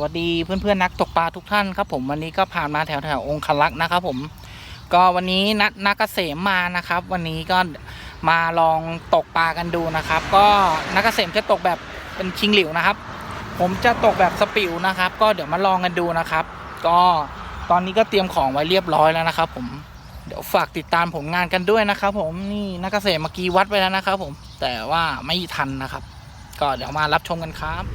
วัสดีเพื่อนๆนักตกปลาทุกท่านครับผมวันนี้ก็ผ่านมาแถวแถวๆองคลักษ์นะครับผมก็วันนี้นัดนักเกษมมานะครับ วันนี้ก็มาลองตกปลากันดูนะครับ ก็นักเกษมจะตกแบบเป็นชิงหลิวนะครับ ผมจะตกแบบสปิวนะครับ ก็เดี๋ยวมาลองกันดูนะครับ ก็ตอนนี้ก็เตรียมของไว้เรียบร้อยแล้วนะครับ ผมเดี๋ยวฝากติดตามผลงานกันด้วยนะครับ ผมนี่นักเกษมเมื่อกี้วัดไปแล้วนะครับ ผมแต่ว่าไม่ทันนะครับ ก็เดี๋ยวมารับชมกันครับ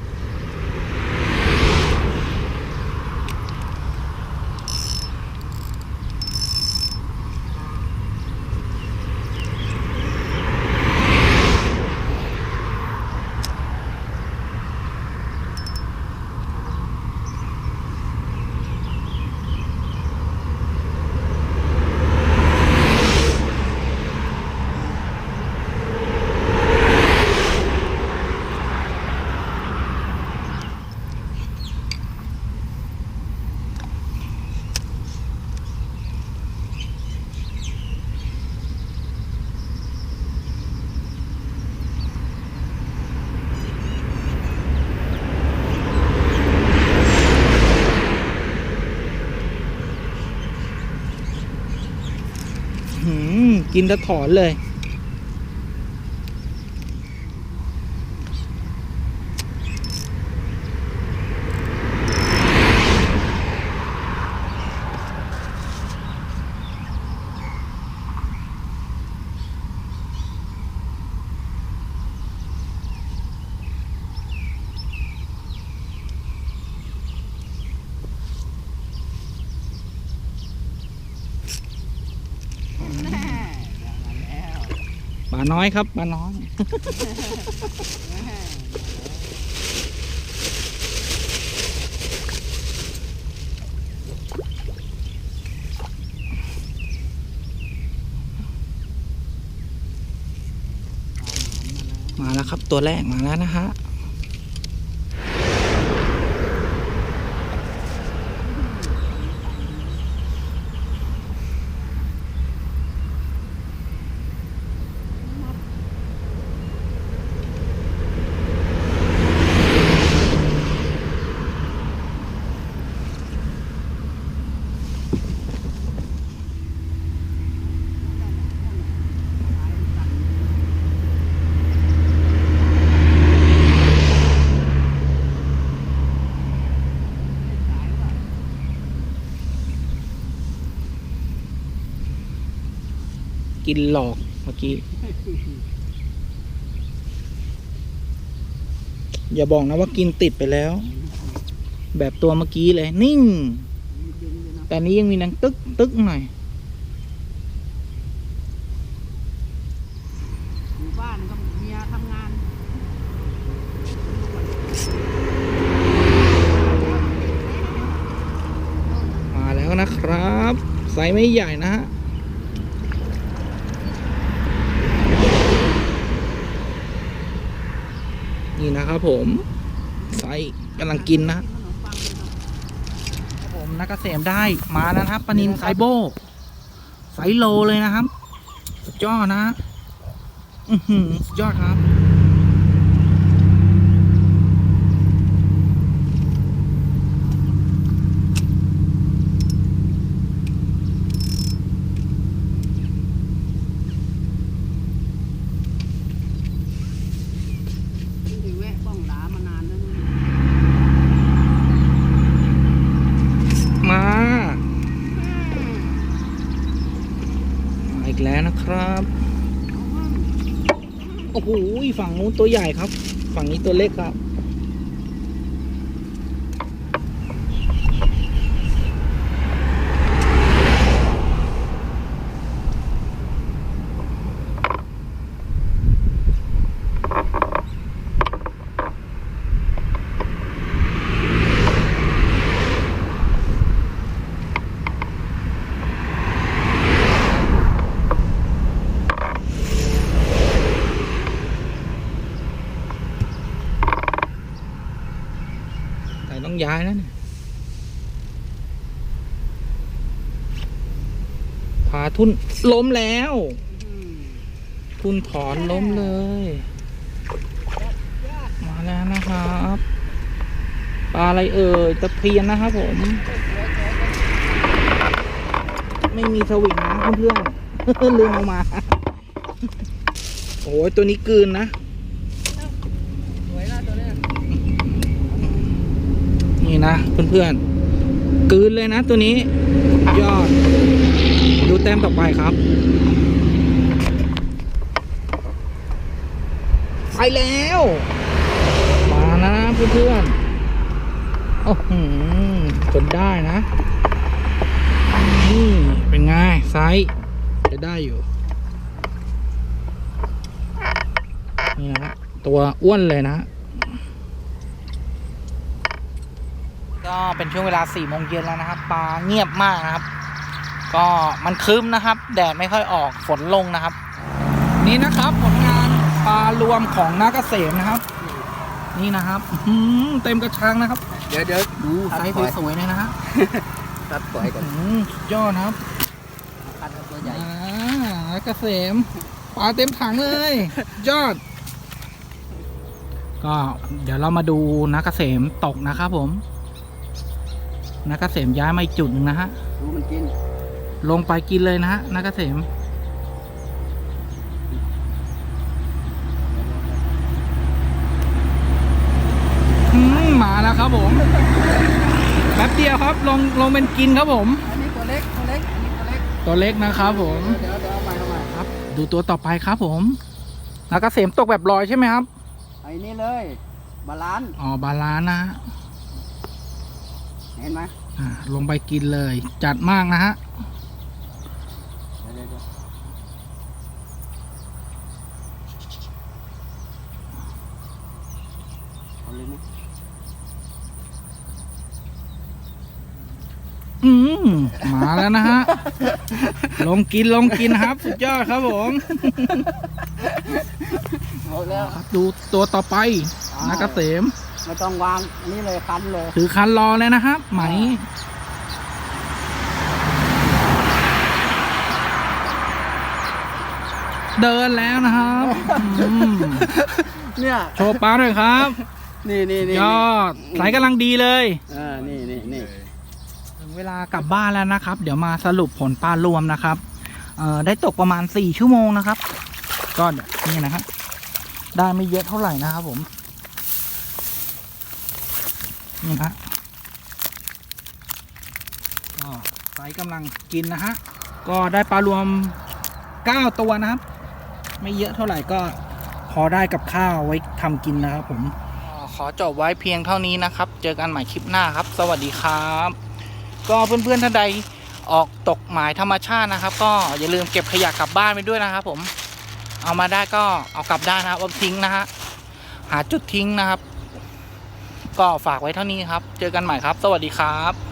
หืม กินแล้วถอนเลยาน้อยครับปลาน้อยมาแล้วครับตัวแรกมาแล้วนะฮะ กินหลอกเมื่อกี้ อย่าบอกนะว่ากินติดไปแล้ว แบบตัวเมื่อกี้เลย นิ่ง แต่นี้ยังมีนังตึกตึกหน่อยอยู่บ้านก็เมียทำงานมาแล้วนะครับ ไซส์ไม่ใหญ่นะฮะ นี่นะครับผมไซส์กำลังกินนะครับผมนักเกษมได้มาแล้วนะครับปนินไซโบไซโลเลยนะครับ สุดยอดนะ อือหือสุดยอดครับ เพิ่งไปแวะป้องหลามานานแล้วนะ มา มาอีกแล้วนะครับ โอ้โหฝั่งนู้นตัวใหญ่ครับ ฝั่งนี้ตัวเล็กครับ ย้ายแล้วเนี่ยพาทุนล้มแล้ว ทุนถอนล้มเลย มาแล้วนะครับปลาอะไรเอ่ยตะเพียนนะครับผม ไม่มีสวิงนะเพื่อนๆลืมเอามา โอ้ยตัวนี้กืนนะ สวยนะตัวเนี้ย นี่นะเพื่อนๆกืนเลยนะตัวนี้ ยอด ดูแต้มต่อไปครับ ไปแล้ว มานะเพื่อนๆโอ้โหจนได้นะ นี่เป็นไงไซส์จะได้อยู่นี่นะตัวอ้วนเลยนะ ก็เป็นช่วงเวลา4ี่โมงเย็นแล้วนะครับปลาเงียบมากนะครับ ก็มันครึ้มนะครับ แดดไม่ค่อยออกฝนลงนะครับ นี่นะครับผลงานปลารวมของนาเกษมนะครับ นี่นะครับอื้อหือเต็มกระชังนะครับ เดี๋ยวเดี๋ยวดูไซส์สวยๆเลยนะฮะตัดปล่อยกันอื้อหือสุดยอดนะครับตัดตัวใหญ่อ่านาเกษมปลาเต็มถังเลยสุดยอด ก็เดี๋ยวเรามาดูนักเกษมตกนะครับผม นักเกษมย้ายมาอีกจุดหนึ่งนะฮะ ดูมันกิน ลงไปกินเลยนะฮะนักเกษมอืมมาแล้วครับผมแป๊บเดียวครับ ลงลงเป็นกินครับผม อันนี้ตัวเล็ก ตัวเล็ก อันนี้ตัวเล็ก ตัวเล็กนะครับผม เดี๋ยวเดี๋ยวเอาใหม่เอาใหม่ครับ ดูตัวต่อไปครับผมนักเกษมตกแบบลอยใช่ไหมครับ ไอ้นี่เลย บาลานซ์อ๋อบาลานซ์นะฮะ เห็นไหมอ่าลงไปกินเลย จัดมากนะฮะเดี๋ยวเดี๋ยวเดี๋ยวเอาเลยไหมอืมมาแล้วนะฮะ ลงกินลงกินครับ สุดยอดครับผมเอาแล้วครับดูตัวต่อไปนักเกษม ไม่ต้องวางอันนี้เลยคันเลยถือคันรอเลยนะครับ ไหมเดินแล้วนะครับอืมเนี่ย โชว์ปลาหน่อยครับนี่นี่นี่ยอดสายกำลังดีเลย อ่านี่นี่นี่ถึงเวลากลับบ้านแล้วนะครับ เดี๋ยวมาสรุปผลปลารวมนะครับเอ่อได้ตกประมาณสี่ชั่วโมงนะครับ ก็นี่นะครับ ได้ไม่เยอะเท่าไหร่นะครับผม นี่นะก็ไซส์กำลังกินนะฮะ ก็ได้ปลารวมเก้าตัวนะครับ ไม่เยอะเท่าไหร่ก็พอได้กับข้าวไว้ทำกินนะครับผมขอจบไว้เพียงเท่านี้นะครับ เจอกันใหม่คลิปหน้าครับ สวัสดีครับ ก็เพื่อนๆท่านใดออกตกหมายธรรมชาตินะครับ ก็อย่าลืมเก็บขยะกลับบ้านไปด้วยนะครับผมเอามาได้ก็เอากลับได้นะครับเอาทิ้งนะฮะหาจุดทิ้งนะครับ ก็ฝากไว้เท่านี้ครับ เจอกันใหม่ครับ สวัสดีครับ